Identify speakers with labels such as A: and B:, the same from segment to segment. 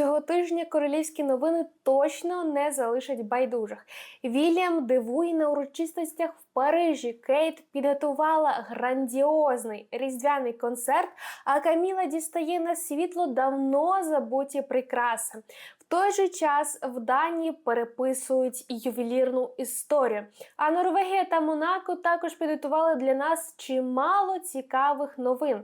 A: Цього тижня королівські новини точно не залишать байдужих. Вільям дивує на урочистостях в Парижі. Кейт підготувала грандіозний різдвяний концерт, а Каміла дістає на світло давно забуті прикраси. В той же час в Данії переписують ювелірну історію. А Норвегія та Монако також підготували для нас чимало цікавих новин.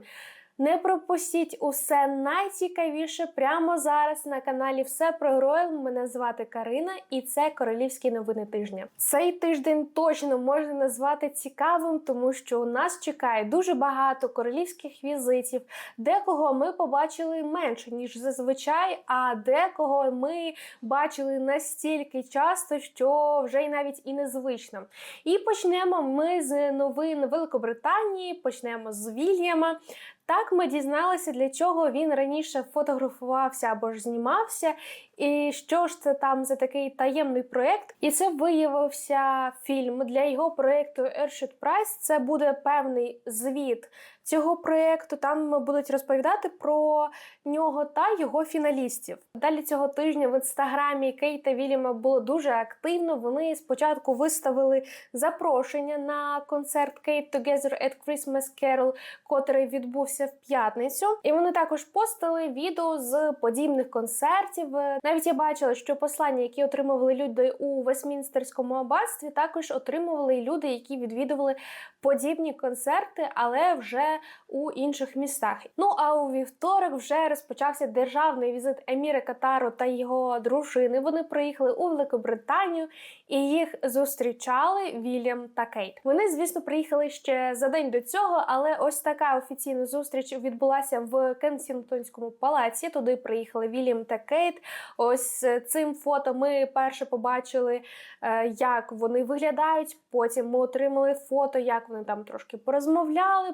A: Не пропустіть усе найцікавіше прямо зараз на каналі Все про героїв. Мене звати Карина, і це королівські новини тижня. Цей тиждень точно можна назвати цікавим, тому що у нас чекає дуже багато королівських візитів. Декого ми побачили менше ніж зазвичай, а декого ми бачили настільки часто, що вже й навіть і незвично. І почнемо ми з новин Великобританії. Почнемо з Вільяма. Так ми дізналися, для чого він раніше фотографувався або ж знімався, і що ж це там за такий таємний проєкт. І це виявився фільм для його проєкту Airshot Prize. Це буде певний звіт цього проєкту. Там будуть розповідати про нього та його фіналістів. Далі цього тижня в інстаграмі Кейта Вільяма було дуже активно. Вони спочатку виставили запрошення на концерт Kate Together at Christmas Carol, котрий відбувся в п'ятницю. І вони також постили відео з подібних концертів. Навіть я бачила, що послання, які отримували люди у Вестмінстерському аббатстві, також отримували люди, які відвідували подібні концерти, але вже у інших містах. Ну а у вівторок вже розпочався державний візит Еміра Катару та його дружини. Вони приїхали у Великобританію і їх зустрічали Вільям та Кейт. Вони, звісно, приїхали ще за день до цього, але ось така офіційна зустріч відбулася в Кенсінгтонському палаці. Туди приїхали Вільям та Кейт. Ось цим фото ми перше побачили, е, як вони виглядають. Потім ми отримали фото, як вони там трошки порозмовляли,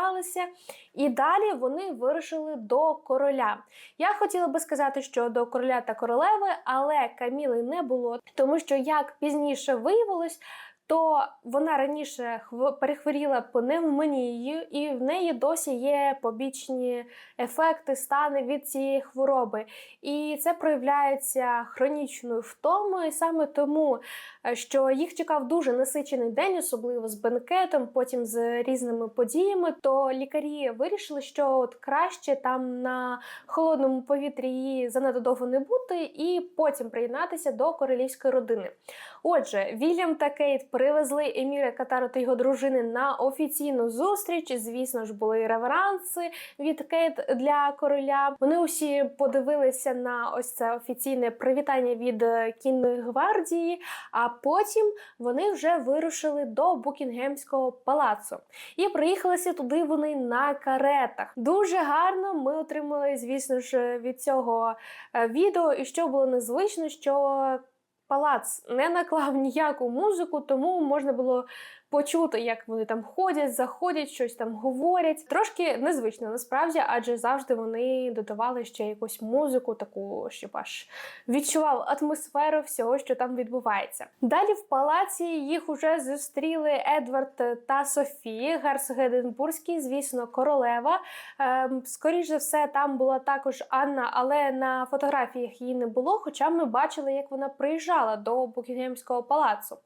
A: привіталися. І далі вони вирушили до короля. Я хотіла би сказати, що до короля та королеви, але Каміли не було, тому що як пізніше виявилось. То вона раніше перехворіла пневмонією, і в неї досі є побічні ефекти, стани від цієї хвороби. І це проявляється хронічною втомою, і саме тому, е, що їх чекав дуже насичений день, особливо з бенкетом, потім з різними подіями. То лікарі вирішили, що от краще там на холодному повітрі її занадто не бути, і потім приєднатися до королівської родини. Отже, Вільям та Кейт привезли Еміра Катару та його дружини на офіційну зустріч. Звісно ж, були реверанси від Кейт для короля. Вони усі подивилися на ось це офіційне привітання від кінної гвардії. А потім вони вже вирушили до Букінгемського палацу і приїхалися туди. Вони на каретах. Дуже гарно ми отримали, звісно ж, від цього е, відео. І що було незвично, що палац не наклав ніяку музику, тому можна було почути, як вони там ходять, заходять, щось там говорять. Трошки незвично насправді, адже завжди вони додавали ще якусь музику, таку, щоб аж відчував атмосферу всього, що там відбувається. Далі в палаці їх уже зустріли Едвард та Софія, герцог Единбурзький, звісно, королева. Ем, скоріш за все, там була також Анна, але на фотографіях її не було. Хоча ми бачили, як вона приїжджала до Букінгемського палацу.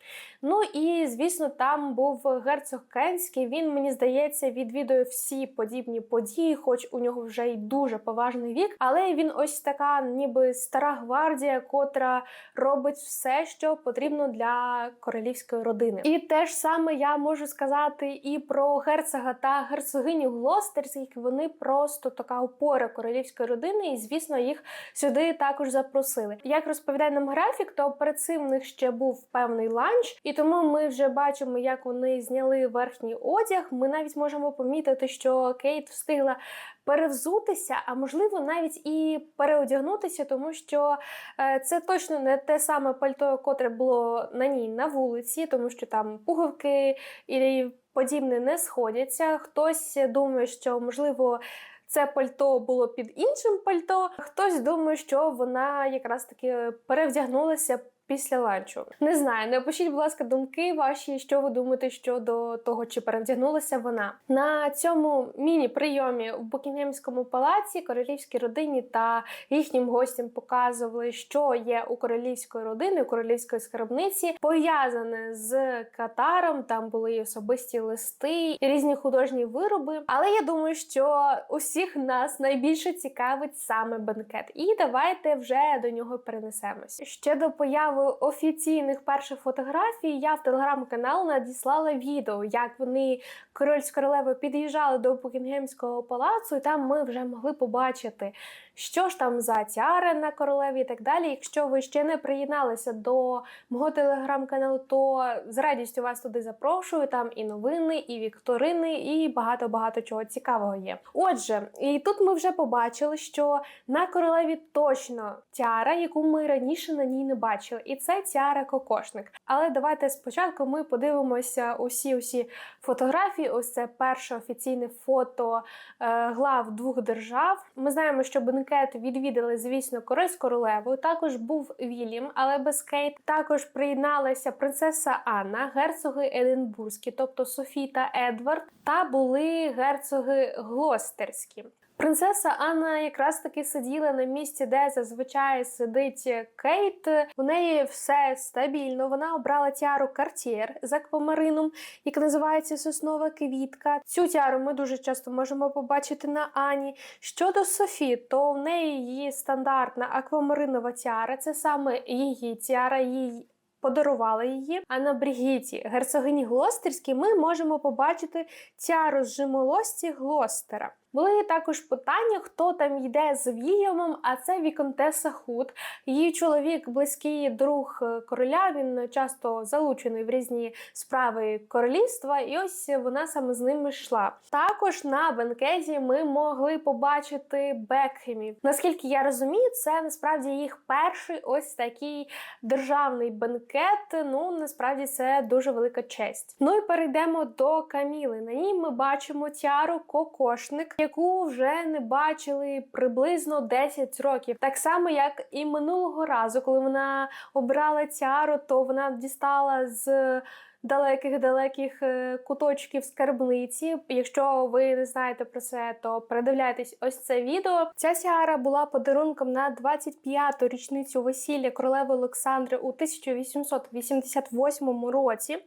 A: Ну і звісно, там був герцог Кенський. Він, мені здається, відвідує всі подібні події, хоч у нього вже й дуже поважний вік. Але він ось така, ніби стара гвардія, котра робить все, що потрібно для королівської родини. І те ж саме я можу сказати і про герцога та герцогиню Глостерських. Вони просто така опора королівської родини, і звісно, їх сюди також запросили. Як розповідає нам графік, то перед цим в них ще був певний ланч, і тому ми вже бачимо, як вони зняли верхній одяг, ми навіть можемо помітити, що Кейт встигла перевзутися, а можливо, навіть і переодягнутися, тому що е, це точно не те саме пальто, котре було на ній на вулиці, тому що там пуговки і подібне не сходяться. Хтось думає, що можливо. Це пальто було під іншим пальто. Хтось думає, що вона якраз таки перевдягнулася Після ланчу не знаю. Напишіть, будь ласка, думки ваші, що ви думаєте щодо того, чи перевдягнулася вона на цьому міні-прийомі в Букінгемському палаці королівській родині та їхнім гостям показували, що є у королівської родини, у королівської скарбниці, пов'язане з Катаром. Там були і особисті листи, і різні художні вироби. Але я думаю, що усіх нас найбільше цікавить саме бенкет. І давайте вже до нього перенесемось. Ще до появи офіційних перших фотографій я в телеграм-канал надіслала відео, як вони король з королевою під'їжджали до Букінгемського палацу, і там ми вже могли побачити, що ж там за тіари на королеві і так далі. Якщо ви ще не приєдналися до мого телеграм-каналу, то з радістю вас туди запрошую. Там і новини, і вікторини, і багато багато чого цікавого є. Отже, і тут ми вже побачили, що на королеві точно тіара, яку ми раніше на ній не бачили, і це тіара кокошник. Але давайте спочатку ми подивимося усі усі фотографії. Ось це перше офіційне фото е, глав двох держав. Ми знаємо, що бенкет відвідали, звісно, користь з королевою. Також був Вільям, але без Кейт. Також приєдналася принцеса Анна, герцоги Единбурзькі, тобто Софі та Едвард, та були герцоги Глостерські. Принцеса Анна якраз таки сиділа на місці, де зазвичай сидить Кейт. У неї все стабільно. Вона обрала тіару Cartier з аквамарином, яка називається Соснова квітка. Цю тіару ми дуже часто можемо побачити на Ані. Щодо Софі, то в неї її стандартна аквамаринова тіара. Це саме її тіара, її. Подарували її. А на Брігіті, герцогині Глостерській, ми можемо побачити тяру з жимолості Глостера. Були також питання, хто там йде з Вільямом, а це Віконтеса Худ. Її чоловік, близький друг короля. Він часто залучений в різні справи королівства, і ось вона саме з ними йшла. Також на бенкеті ми могли побачити Бекхемів. Наскільки я розумію, це насправді їх перший ось такий державний бенкет. Ну насправді це дуже велика честь. Ну і перейдемо до Каміли. На ній ми бачимо тяру кокошник яку вже не бачили приблизно 10 років. Так само, як і минулого разу, коли вона обрала Тіару, то вона дістала з далеких-далеких е, куточків скарбниці. Якщо ви не знаєте про це, то передивляйтесь ось це відео. Ця сіара була подарунком на 25-ту річницю весілля королеви Олександри у 1888 році.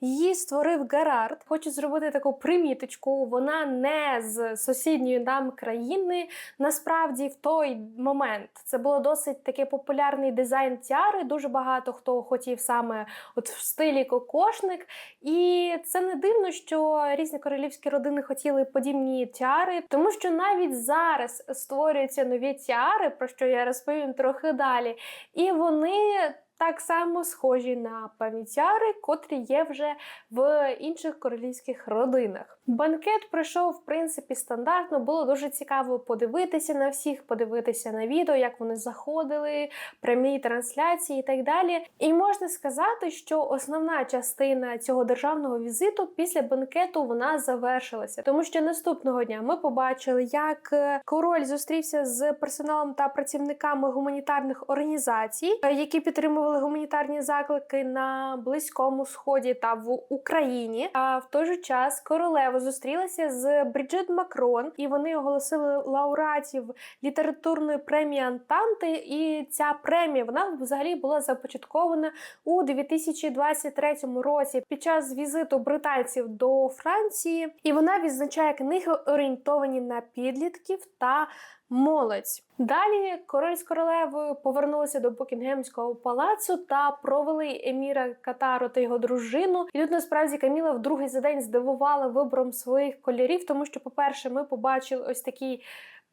A: Її створив Герард. Хочу зробити таку приміточку. Вона не з сусідньої нам країни. Насправді, в той момент це було досить такий популярний дизайн тіари. Дуже багато хто хотів саме от в стилі кокош вершник. І це не дивно, що різні королівські родини хотіли подібні тіари, тому що навіть зараз створюються нові тіари, про що я розповім трохи далі. І вони так само схожі на пам'ятяри, котрі є вже в інших королівських родинах. Банкет пройшов, в принципі, стандартно. Було дуже цікаво подивитися на всіх, подивитися на відео, як вони заходили, прямі трансляції і так далі. І можна сказати, що основна частина цього державного візиту після банкету вона завершилася, тому що наступного дня ми побачили, як король зустрівся з персоналом та працівниками гуманітарних організацій, які підтримували підтримували гуманітарні заклики на близькому сході та в Україні. А в той же час королева зустрілася з Бріджит Макрон, і вони оголосили лауреатів літературної премії Антанти. І ця премія вона взагалі була започаткована у 2023 році під час візиту британців до Франції, і вона відзначає книги орієнтовані на підлітків та молодь. Далі король з королевою повернулися до Букінгемського палацу та провели еміра Катару та його дружину. І тут насправді Каміла в другий за день здивувала вибором своїх кольорів, тому що, по-перше, ми побачили ось такий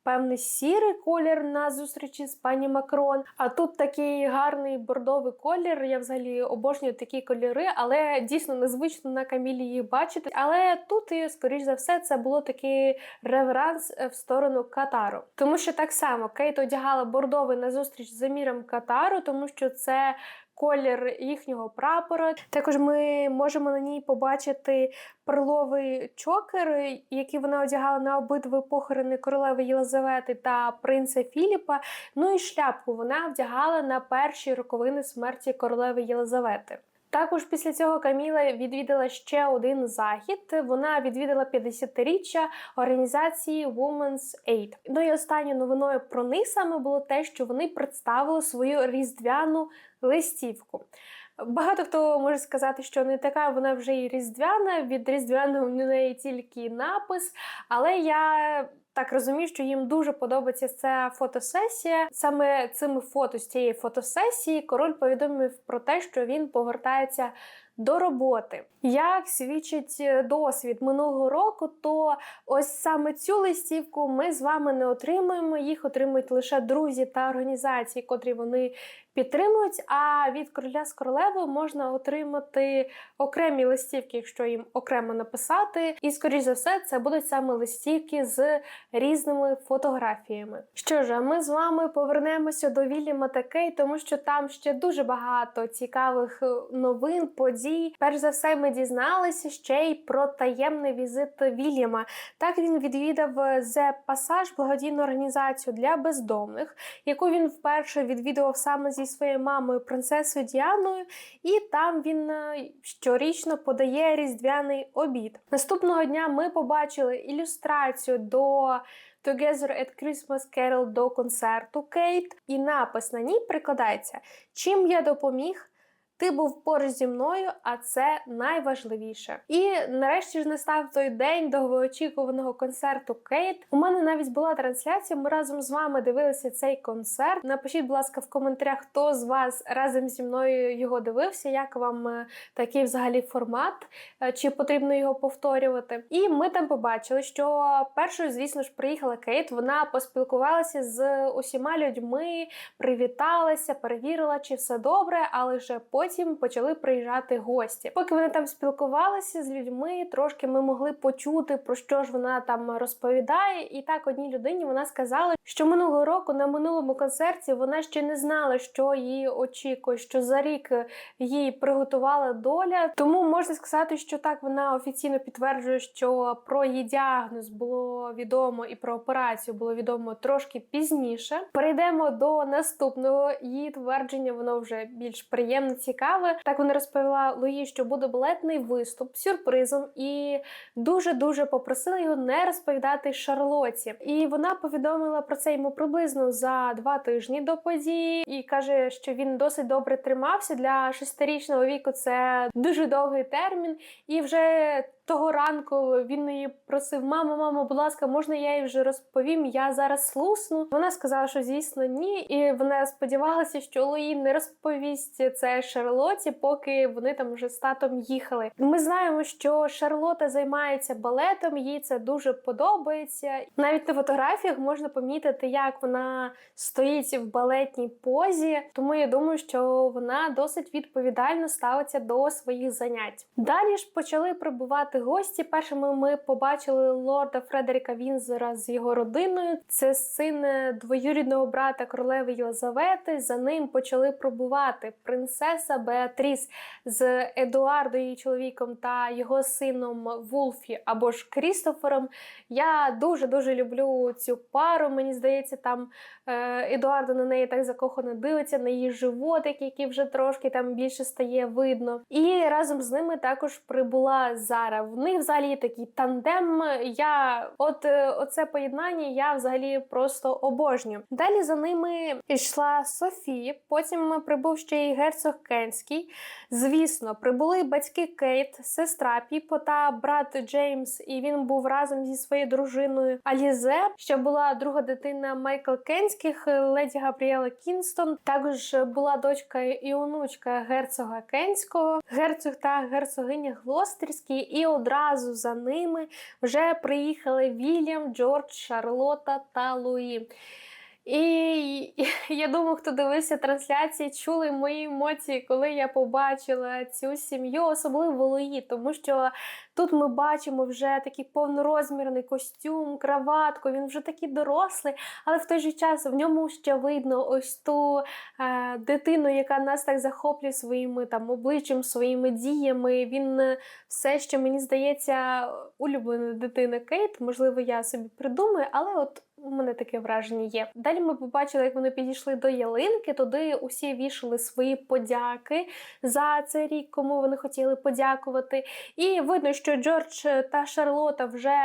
A: певний сірий колір на зустрічі з пані Макрон. А тут такий гарний бордовий колір. Я взагалі обожнюю такі кольори, але дійсно незвично на камілі їх бачити. Але тут, і, скоріш за все, це було такий реверанс в сторону Катару. Тому що так само Кейт одягала бордовий на зустріч з Еміром Катару, тому що це колір їхнього прапора. Також ми можемо на ній побачити перловий чокер, який вона одягала на обидві похорони королеви Єлизавети та принца Філіпа. Ну і шляпку вона вдягала на перші роковини смерті королеви Єлизавети. Також після цього Каміла відвідала ще один захід. Вона відвідала 50-річчя організації Women's Aid. Ну і останньою новиною про них саме було те, що вони представили свою різдвяну листівку. Багато хто може сказати, що не така вона вже і різдвяна. Від різдвяного в неї тільки напис, але я. Так розумію, що їм дуже подобається ця фотосесія. Саме цими фото з цієї фотосесії король повідомив про те, що він повертається до роботи. Як свідчить досвід минулого року, то ось саме цю листівку ми з вами не отримуємо. Їх отримують лише друзі та організації, котрі вони підтримують. А від короля з королевою можна отримати окремі листівки, якщо їм окремо написати. І, скоріш за все, це будуть саме листівки з різними фотографіями. Що ж, а ми з вами повернемося до Вільяма та Кей, тому що там ще дуже багато цікавих новин, подій. Перш за все, ми дізналися ще й про таємний візит Вільяма. Так він відвідав The Passage, благодійну організацію для бездомних, яку він вперше відвідував саме зі своєю мамою, принцесою Діаною, і там він щорічно подає різдвяний обід. Наступного дня ми побачили ілюстрацію до Together at Christmas Carol до концерту Кейт, і напис на ній прикладається: Чим я допоміг. Ти був поруч зі мною, а це найважливіше. І нарешті ж настав той день довгоочікуваного концерту Кейт. У мене навіть була трансляція. Ми разом з вами дивилися цей концерт. Напишіть, будь ласка, в коментарях, хто з вас разом зі мною його дивився, як вам е, такий взагалі формат, е, чи потрібно його повторювати. І ми там побачили, що першою, звісно ж, приїхала Кейт. Вона поспілкувалася з усіма людьми, привіталася, перевірила, чи все добре, але вже потім потім почали приїжджати гості. Поки вони там спілкувалися з людьми, трошки ми могли почути, про що ж вона там розповідає. І так одній людині вона сказала, що минулого року на минулому концерті вона ще не знала, що її очікує, що за рік їй приготувала доля. Тому можна сказати, що так вона офіційно підтверджує, що про її діагноз було відомо і про операцію було відомо трошки пізніше. Перейдемо до наступного її твердження, воно вже більш приємне цікаве. Так вона розповіла Луї, що буде балетний виступ сюрпризом, і дуже дуже попросила його не розповідати Шарлоті. І вона повідомила про це йому приблизно за два тижні до події, і каже, що він досить добре тримався для шестирічного віку. Це дуже довгий термін, і вже того ранку він її просив: Мама, мама, будь ласка, можна я їй вже розповім? Я зараз слусну. Вона сказала, що звісно ні, і вона сподівалася, що Луї не розповість це Шарлоті, поки вони там вже з татом їхали. Ми знаємо, що Шарлота займається балетом, їй це дуже подобається. Навіть на фотографіях можна помітити, як вона стоїть в балетній позі. Тому я думаю, що вона досить відповідально ставиться до своїх занять. Далі ж почали прибувати гості. Першими ми побачили лорда Фредеріка Вінзера з його родиною. Це син двоюрідного брата королеви Єлизавети. За ним почали пробувати принцеса Беатріс з Едуардо, її чоловіком, та його сином Вулфі або ж Крістофером. Я дуже дуже люблю цю пару. Мені здається, там е, Едуардо на неї так закохано дивиться, на її животик, який вже трошки там більше стає видно. І разом з ними також прибула Зара. В них взагалі такий тандем. Я от е, оце поєднання я взагалі просто обожнюю. Далі за ними йшла Софі. Потім прибув ще й герцог Кенський. Звісно, прибули батьки Кейт, сестра Піпо та брат Джеймс. І він був разом зі своєю дружиною Алізе. Ще була друга дитина Майкл Кенських, леді Габріела Кінстон. Також була дочка і онучка герцога Кенського, герцог та герцогиня Глостерські. І одразу за ними вже приїхали Вільям, Джордж, Шарлота та Луї. І я думаю, хто дивився трансляції, чули мої емоції, коли я побачила цю сім'ю, особливо Луї, тому що тут ми бачимо вже такий повнорозмірний костюм, краватку. Він вже такий дорослий, але в той же час в ньому ще видно ось ту е, дитину, яка нас так захоплює своїми там обличчям, своїми діями. Він е, все ще мені здається улюблена дитина Кейт. Можливо, я собі придумаю, але от. У мене таке враження є. Далі ми побачили, як вони підійшли до ялинки. Туди усі вішали свої подяки за цей рік, кому вони хотіли подякувати. І видно, що Джордж та Шарлота вже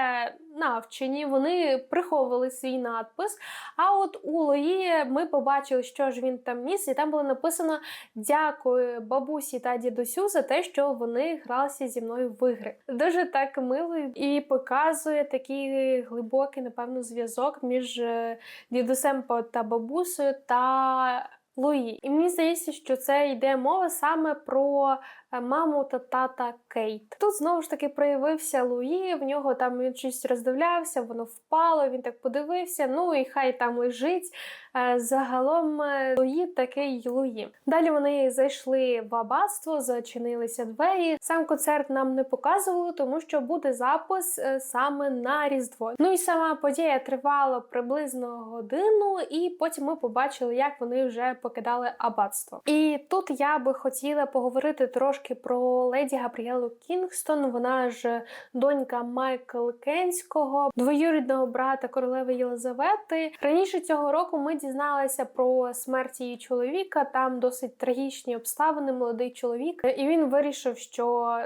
A: навчені, вони приховували свій надпис. А от у Лої ми побачили, що ж він там ніс, і там було написано Дякую бабусі та дідусю за те, що вони гралися зі мною в ігри. Дуже так мило і показує такий глибокий, напевно, зв'язок між е, дідусем та бабусею та Луї. І мені здається, що це йде мова саме про маму та тата Кейт. Тут знову ж таки проявився Луї, в нього там він щось роздивлявся, воно впало, він так подивився, ну і хай там лежить. Е, Загалом е, Луї такий Луї. Далі вони зайшли в аббатство, зачинилися двері. Сам концерт нам не показували, тому що буде запис е, саме на Різдво. Ну і сама подія тривала приблизно годину, і потім ми побачили, як вони вже покидали аббатство. І тут я би хотіла поговорити трошки про леді Габріелу Кінгстон. Вона ж донька Майкл Кенського, двоюрідного брата королеви Єлизавети. Раніше цього року ми дізналися про смерть її чоловіка. Там досить трагічні обставини. Молодий чоловік, і він вирішив, що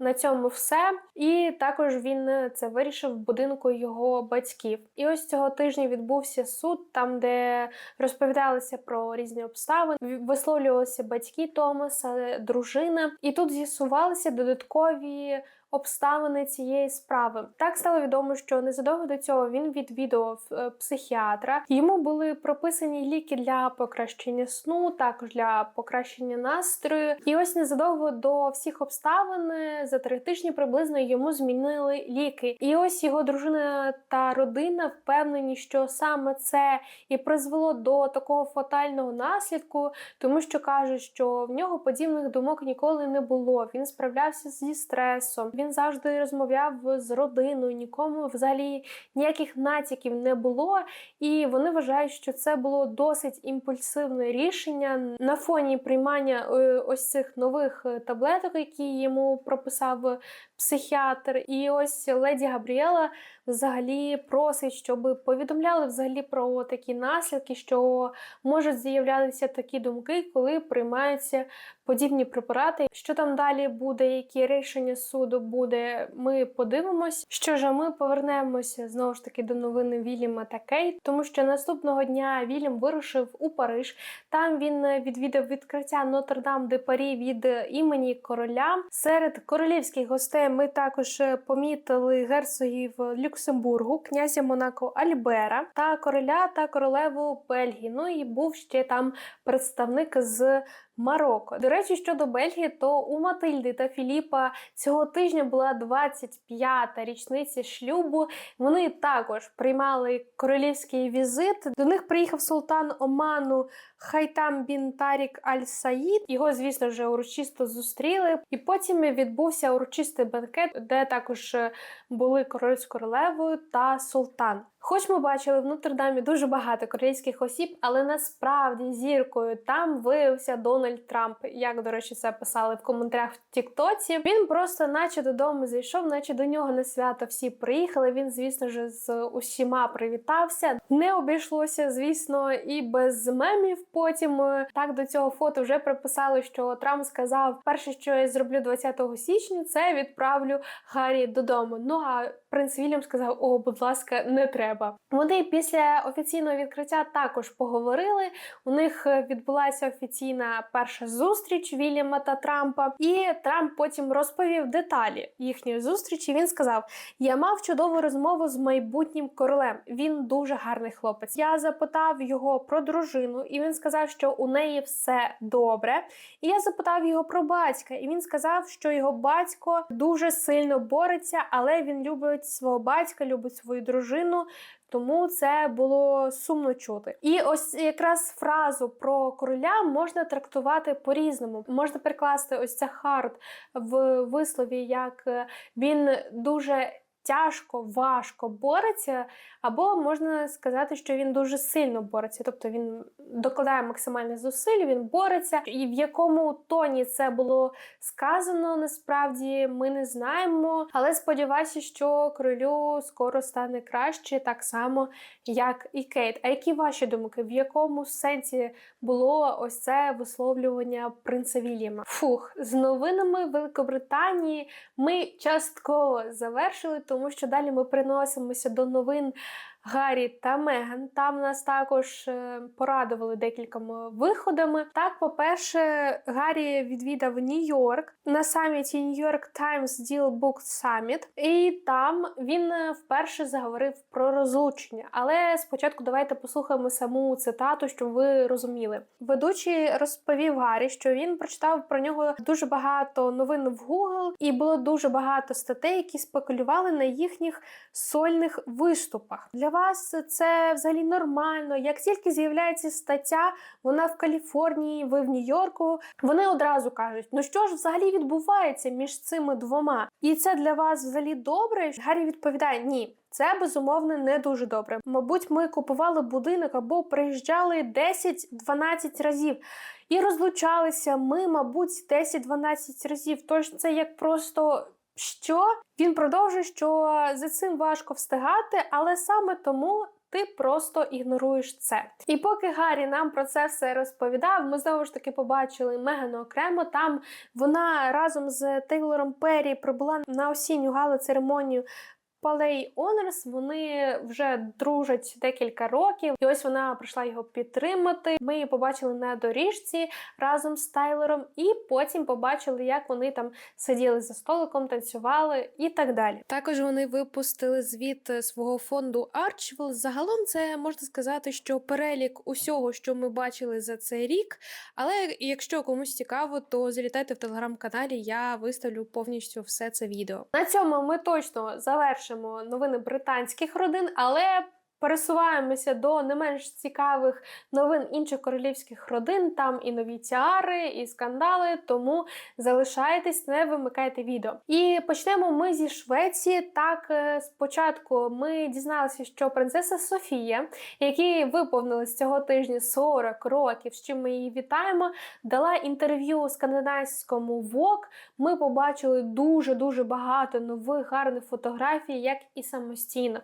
A: на цьому все. І також він це вирішив в будинку його батьків. І ось цього тижня відбувся суд, там де розповідалися про різні обставини, висловлювалися батьки Томаса, дружина, і тут з'ясувалися додаткові. Обставини цієї справи так стало відомо, що незадовго до цього він відвідував е, психіатра. Йому були прописані ліки для покращення сну, також для покращення настрою. І ось незадовго до всіх обставин за три тижні приблизно йому змінили ліки. І ось його дружина та родина впевнені, що саме це і призвело до такого фатального наслідку, тому що кажуть, що в нього подібних думок ніколи не було. Він справлявся зі стресом. Він завжди розмовляв з родиною, нікому взагалі ніяких натяків не було. І вони вважають, що це було досить імпульсивне рішення на фоні приймання е, ось цих нових е, таблеток, які йому прописав психіатр. І ось леді Габріела взагалі просить, щоб повідомляли взагалі про такі наслідки, що можуть з'являтися такі думки, коли приймаються подібні препарати. Що там далі буде, які рішення суду буде, ми подивимось. Що ж, ми повернемося знову ж таки до новини Вільяма та Кейт, тому що наступного дня Вільям вирушив у Париж. Там він відвідав відкриття Нотр-Дам де Парі від імені короля. Серед королівських гостей ми також помітили герцогів Люксембургу, князя Монако Альбера та короля та королеву Бельгії. Ну і був ще там представник з Марокко. До речі, щодо Бельгії, то у Матильди та Філіпа цього тижня була 25-та річниця шлюбу. Вони також приймали королівський візит. До них приїхав султан Оману Хайтам Бін Тарік Аль Саїд. Його, звісно, вже урочисто зустріли. І потім відбувся урочистий бенкет, де також були король з королевою та султан. Хоч ми бачили в Нотр-Дамі дуже багато корейських осіб, але насправді зіркою там виявився Дональд Трамп. Як, до речі, це писали в коментарях в Тіктоці. Він просто, наче додому зайшов, наче до нього на свято всі приїхали. Він, звісно ж, з усіма привітався. Не обійшлося, звісно, і без мемів. Потім так до цього фото вже приписали, що Трамп сказав: перше, що я зроблю 20 січня, це відправлю Гаррі додому. Ну а принц Вільям сказав: О, будь ласка, не треба треба. Вони після офіційного відкриття також поговорили. У них відбулася офіційна перша зустріч Вільяма та Трампа, і Трамп потім розповів деталі їхньої зустрічі. Він сказав: Я мав чудову розмову з майбутнім королем. Він дуже гарний хлопець. Я запитав його про дружину, і він сказав, що у неї все добре. І я запитав його про батька, і він сказав, що його батько дуже сильно бореться, але він любить свого батька, любить свою дружину. Тому це було сумно чути. І ось якраз фразу про короля можна трактувати по-різному. Можна перекласти ось це хард в вислові, як е, він дуже. Тяжко, важко бореться, або можна сказати, що він дуже сильно бореться, тобто він докладає максимальних зусиль, він бореться. І в якому тоні це було сказано, насправді ми не знаємо. Але сподіваюся, що королю скоро стане краще, так само, як і Кейт. А які ваші думки? В якому сенсі було ось це висловлювання принца Вільяма? Фух, з новинами Великобританії ми частково завершили, тому що далі ми приносимося до новин. Гаррі та Меган. Там нас також е, порадували декількома виходами. Так, по-перше, Гаррі відвідав Нью-Йорк на саміті York Times Deal Book Summit, і там він е, вперше заговорив про розлучення. Але спочатку давайте послухаємо саму цитату, щоб ви розуміли. Ведучий розповів Гаррі, що він прочитав про нього дуже багато новин в Google, і було дуже багато статей, які спекулювали на їхніх сольних виступах. Для вас це взагалі нормально. Як тільки з'являється стаття, вона в Каліфорнії, ви в Нью-Йорку, вони одразу кажуть: ну що ж взагалі відбувається між цими двома? І це для вас взагалі добре? Гаррі відповідає: ні. Це безумовно не дуже добре. Мабуть, ми купували будинок або приїжджали 10-12 разів і розлучалися. Ми, мабуть, 10-12 разів. Тож це як просто що він продовжує, що за цим важко встигати, але саме тому. Ти просто ігноруєш це. І поки Гаррі нам про це все розповідав, ми знову ж таки побачили Мегану окремо. Там вона разом з Тейлором Перрі прибула на осінню гала церемонію Палей Онерс вони вже дружать декілька років, і ось вона прийшла його підтримати. Ми її побачили на доріжці разом з Тайлером, і потім побачили, як вони там сиділи за столиком, танцювали і так далі. Також вони випустили звіт свого фонду Archwell. Загалом це можна сказати, що перелік усього, що ми бачили за цей рік. Але якщо комусь цікаво, то залітайте в телеграм-каналі. Я виставлю повністю все це відео. На цьому ми точно завершимо новини британських родин, але пересуваємося до не менш цікавих новин інших королівських родин. Там і нові тіари, і скандали. Тому залишайтесь, не вимикайте відео. І почнемо ми зі Швеції. Так, е, спочатку ми дізналися, що принцеса Софія, якій виповнилось цього тижня 40 років, з чим ми її вітаємо, дала інтерв'ю скандинавському Vogue. Ми побачили дуже дуже багато нових гарних фотографій, як і самостійно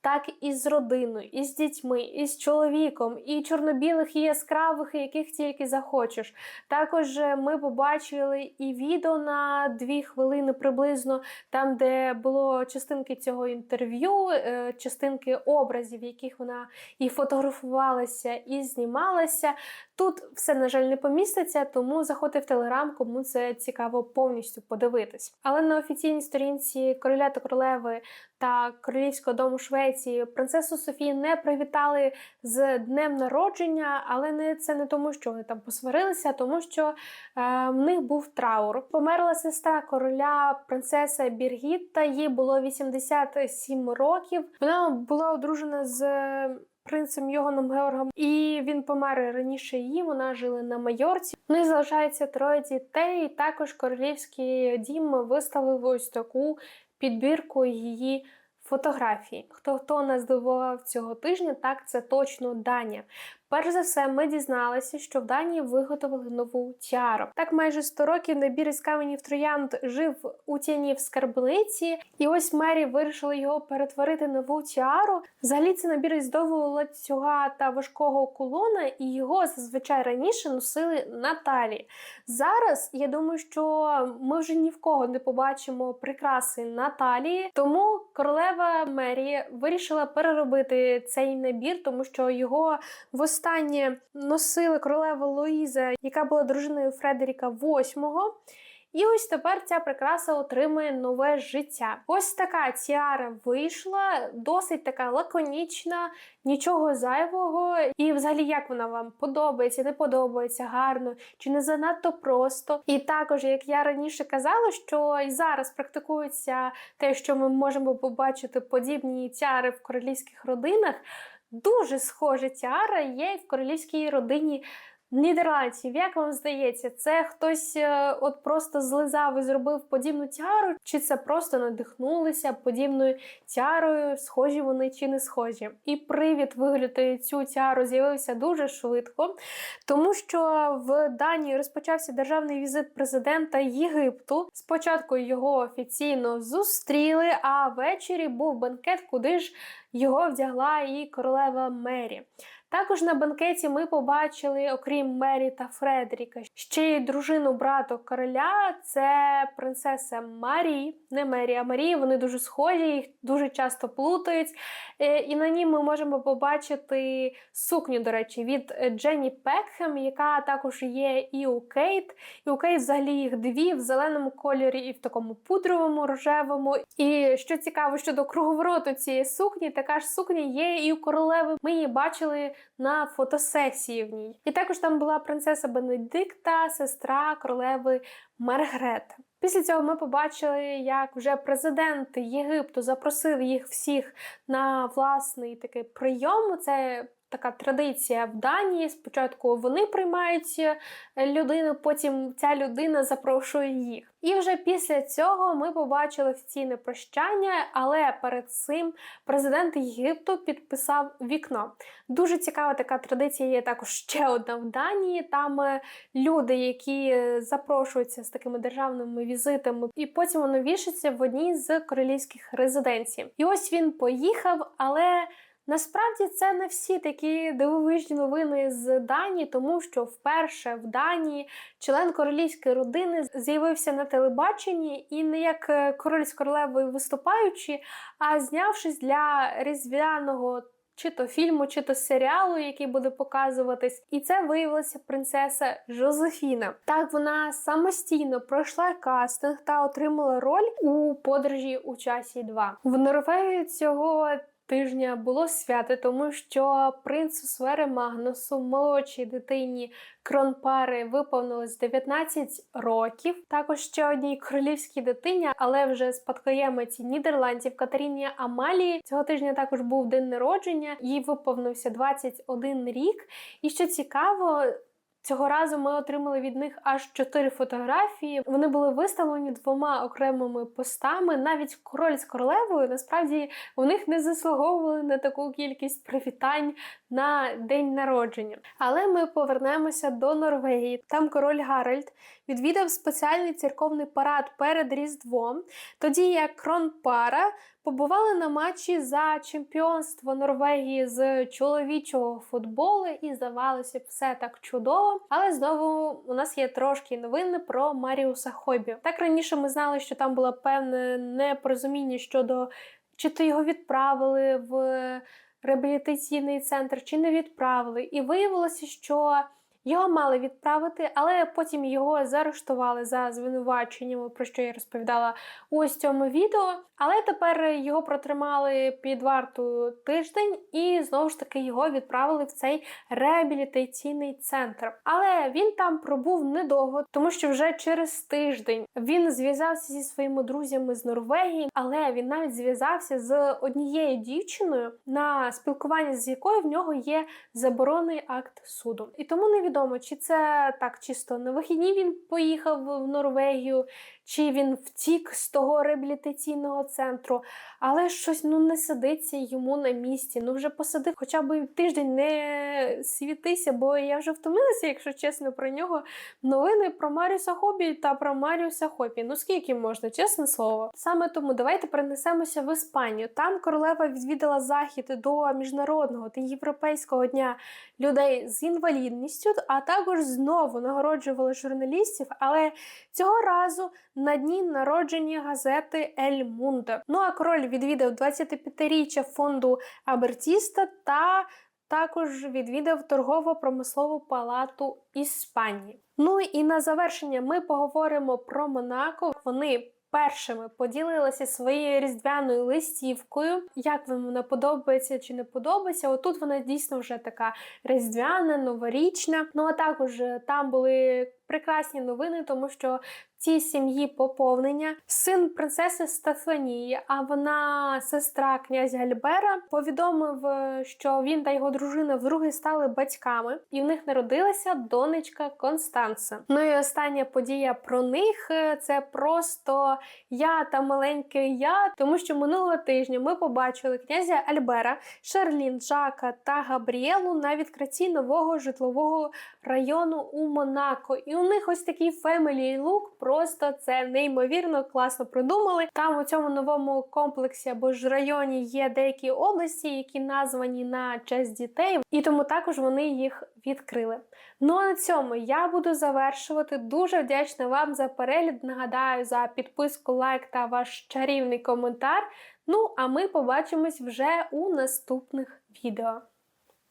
A: так і з родиною, і з дітьми, і з чоловіком, і чорно-білих, і яскравих, яких тільки захочеш. Також е, ми побачили і відео на дві хвилини приблизно, там, де було частинки цього інтерв'ю, е, частинки образів, яких вона і фотографувалася, і знімалася. Тут все, на жаль, не поміститься, тому заходьте в телеграм, кому це цікаво повністю подивитись. Але на офіційній сторінці короля та королеви та королівського дому Швеції принцесу Софію не привітали з днем народження, але не це не тому, що вони там посварилися, а тому що е, в них був траур. Померла сестра короля принцеса Біргітта, їй було 87 років. Вона була одружена з принцем Йоганом Георгом, і він помер раніше її. Вона жила на Майорці. В них залишається троє дітей. і Також королівський дім виставив ось таку підбірку її. Фотографії. Хто хто нас здивував цього тижня, так це точно Данія. Перш за все, ми дізналися, що в Данії виготовили нову тіару. Так майже 100 років набір із каменів троянд жив у тіні в скарбниці, і ось Мері вирішила його перетворити нову тіару. Взагалі це набір із довгого ланцюга та важкого кулона, і його зазвичай раніше носили на талії. Зараз я думаю, що ми вже ні в кого не побачимо прикраси на талії, тому королева Мері вирішила переробити цей набір, тому що його в Останнє носили королева Луїза, яка була дружиною Фредеріка VIII. І ось тепер ця прикраса отримує нове життя. Ось така тіара вийшла, досить така лаконічна, нічого зайвого. І взагалі, як вона вам подобається, не подобається, гарно чи не занадто просто. І також, як я раніше казала, що і зараз практикується те, що ми можемо побачити подібні тіари в королівських родинах. Дуже схожа тіара є в королівській родині Нідерландців, як вам здається, це хтось е, от просто злизав і зробив подібну тяру, чи це просто надихнулися подібною тярою, схожі вони чи не схожі? І привід виглядати цю тяру з'явився дуже швидко, тому що в Данії розпочався державний візит президента Єгипту. Спочатку його офіційно зустріли, а ввечері був бенкет, куди ж його вдягла і королева Мері. Також на банкеті ми побачили, окрім Мері та Фредеріка, ще й дружину брату короля. Це принцеса Марі, не Мері, а Марі. Вони дуже схожі, їх дуже часто плутають. Е, І на ній ми можемо побачити сукню, до речі, від Дженні Пекхем, яка також є і у Кейт. І у Кейт взагалі їх дві в зеленому кольорі і в такому пудровому рожевому. І що цікаво щодо круговороту цієї сукні, така ж сукня є і у королеви. Ми її бачили на фотосесії в ній. І також там була принцеса Бенедикта, сестра королеви Маргрет. Після цього ми побачили, як вже президент Єгипту запросив їх всіх на власний такий прийом. Це така традиція в Данії. Спочатку вони приймають е, людину, потім ця людина запрошує їх. І вже після цього ми побачили офіційне прощання, але перед цим президент Єгипту підписав вікно. Дуже цікава така традиція є також ще одна в Данії. Там е, люди, які е, запрошуються з такими державними візитами, і потім воно вішається в одній з королівських резиденцій. І ось він поїхав, але. Насправді це не всі такі дивовижні новини з Данії, тому що вперше в Данії член королівської родини з'явився на телебаченні і не як е, король з королевою виступаючи, а знявшись для різдвяного. Чи то фільму, чи то серіалу, який буде показуватись, і це виявилася принцеса Жозефіна. Так вона самостійно пройшла кастинг та отримала роль у подорожі у часі 2. В Норвегії цього тижня було свято, тому що принцу Свере Магнусу, молодшій дитині Кронпари, виповнилось 19 років. Також ще одній королівській дитині, але вже спадкоємиці Нідерландів Катерині Амалії. Цього тижня також був день народження, їй виповнився 21 рік. І що цікаво. Цього разу ми отримали від них аж чотири фотографії. Вони були виставлені двома окремими постами. Навіть король з королевою насправді у них не заслуговували на таку кількість привітань на день народження. Але ми повернемося до Норвегії. Там король Гаральд відвідав спеціальний церковний парад перед Різдвом, тоді як Кронпара побували на матчі за чемпіонство Норвегії з чоловічого футболу і здавалося все так чудово. Але знову у нас є трошки новини про Маріуса Хобі. Так раніше ми знали, що там було певне непорозуміння щодо чи то його відправили в реабілітаційний центр, чи не відправили. І виявилося, що його мали відправити, але потім його заарештували за звинуваченнями, про що я розповідала у ось цьому відео. Але тепер його протримали під вартою тиждень і знову ж таки його відправили в цей реабілітаційний центр. Але він там пробув недовго, тому що вже через тиждень він зв'язався зі своїми друзями з Норвегії, але він навіть зв'язався з однією дівчиною, на спілкування з якою в нього є заборонений акт суду. І тому невідомо, чи це так чисто на вихідні він поїхав в Норвегію, чи він втік з того реабілітаційного центру, але щось ну не сидиться йому на місці. Ну вже посади, хоча б тиждень не світися, бо я вже втомилася, якщо чесно, про нього. Новини про Маріуса Хобі та про Маріуса Хобі. Ну скільки можна, чесне слово. Саме тому давайте перенесемося в Іспанію. Там королева відвідала захід до міжнародного та європейського дня людей з інвалідністю, а також знову нагороджували журналістів, але цього разу на дні народження газети Ель Мундо. Ну а король відвідав 25-річчя фонду Абертіста та також відвідав торгово-промислову палату Іспанії. Ну і на завершення ми поговоримо про Монако. Вони першими поділилися своєю різдвяною листівкою. Як вам вона подобається чи не подобається? Отут вона дійсно вже така різдвяна, новорічна. Ну а також е, там були прекрасні новини, тому що цій сім'ї поповнення син принцеси Стефанії, а вона сестра князя Альбера, повідомив, що він та його дружина вдруге стали батьками, і в них народилася донечка Констанца. Ну і остання подія про них е, це просто я та маленьке я, тому що минулого тижня ми побачили князя Альбера, Шарлін, Жака та Габріелу на відкритті нового житлового району у Монако. І у них ось такий family look, просто це неймовірно класно придумали. Там у цьому новому комплексі або ж районі є деякі області, які названі на честь дітей, і тому також вони їх відкрили. Ну а на цьому я буду завершувати. Дуже вдячна вам за перегляд. Нагадаю за підписку, лайк та ваш чарівний коментар. Ну а ми побачимось вже у наступних відео.